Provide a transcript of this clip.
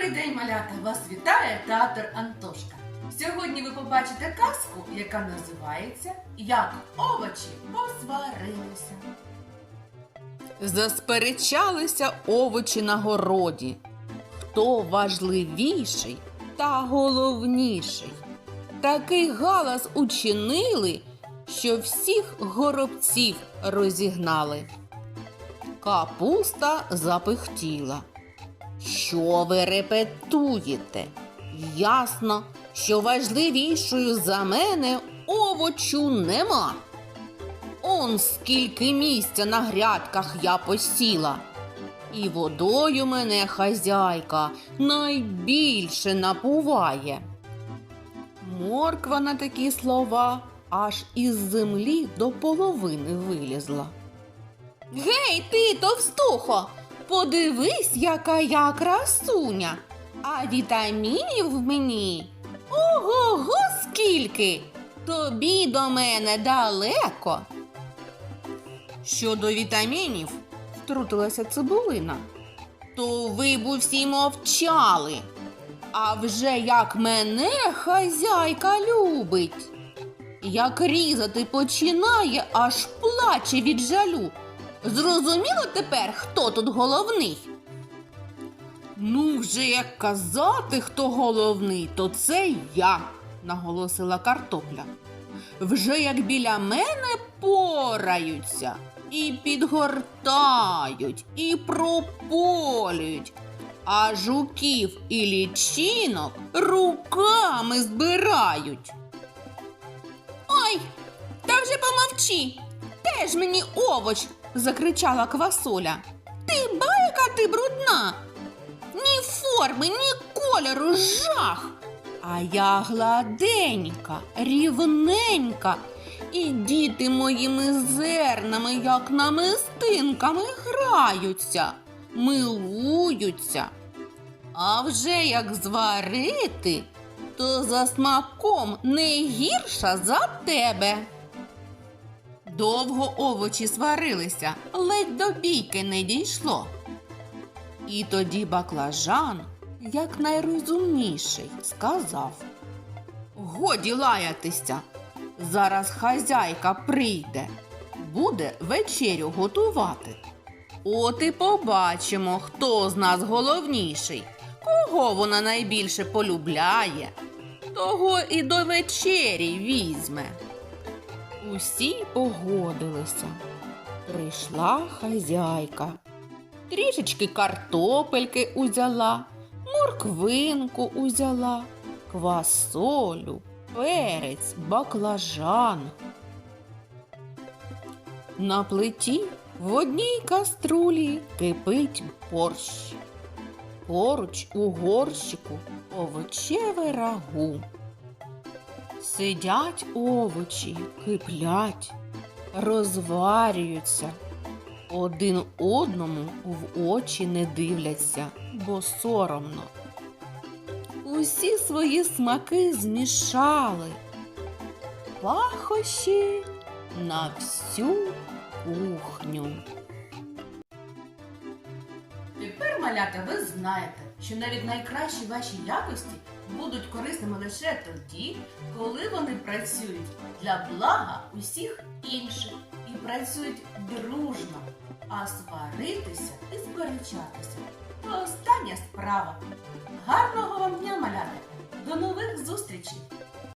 Добрий день, малята! Вас вітає театр Антошка. Сьогодні ви побачите казку, яка називається Як овочі посварилися. Засперечалися овочі на городі. Хто важливіший та головніший? Такий галас учинили, що всіх горобців розігнали. Капуста запихтіла. Що ви репетуєте? Ясно, що важливішою за мене овочу нема. Он скільки місця на грядках я посіла. І водою мене хазяйка найбільше напуває. Морква на такі слова аж із землі до половини вилізла. Гей, ти, товстухо, подивись, яка я красуня. А вітамінів в мені. Ого-го, скільки! Тобі до мене далеко. Щодо вітамінів, втрутилася цибулина, то ви б усі мовчали. А вже як мене хазяйка любить. Як різати починає, аж плаче від жалю. Зрозуміло тепер, хто тут головний? Ну, вже як казати, хто головний, то це я, наголосила картопля. Вже як біля мене пораються, і підгортають, і прополюють, а жуків і лічинок руками збирають. Ой, та вже помовчи. Теж мені овоч, закричала квасоля. Ти ба, яка ти брудна. Ні форми, ні кольору, жах. А я гладенька, рівненька, і діти моїми зернами, як намистинками, граються, милуються. А вже як зварити, то за смаком не гірша за тебе. Довго овочі сварилися, ледь до бійки не дійшло. І тоді баклажан, як найрозумніший, сказав Годі лаятися. Зараз хазяйка прийде, буде вечерю готувати. От і побачимо, хто з нас головніший, кого вона найбільше полюбляє, того і до вечері візьме. Усі погодилися. Прийшла хазяйка. Трішечки картопельки узяла, морквинку узяла, квасолю, перець, баклажан. На плиті в одній каструлі кипить борщ. Поруч у горщику овочеве рагу. Сидять овочі, киплять, розварюються. Один одному в очі не дивляться, бо соромно. Усі свої смаки змішали. Пахощі на всю кухню. Тепер, малята, ви знаєте, що навіть найкращі ваші якості будуть корисними лише тоді, коли вони працюють для блага усіх інших і працюють дружно, а сваритися і сперечатися остання справа. Гарного вам дня, малята! До нових зустрічей!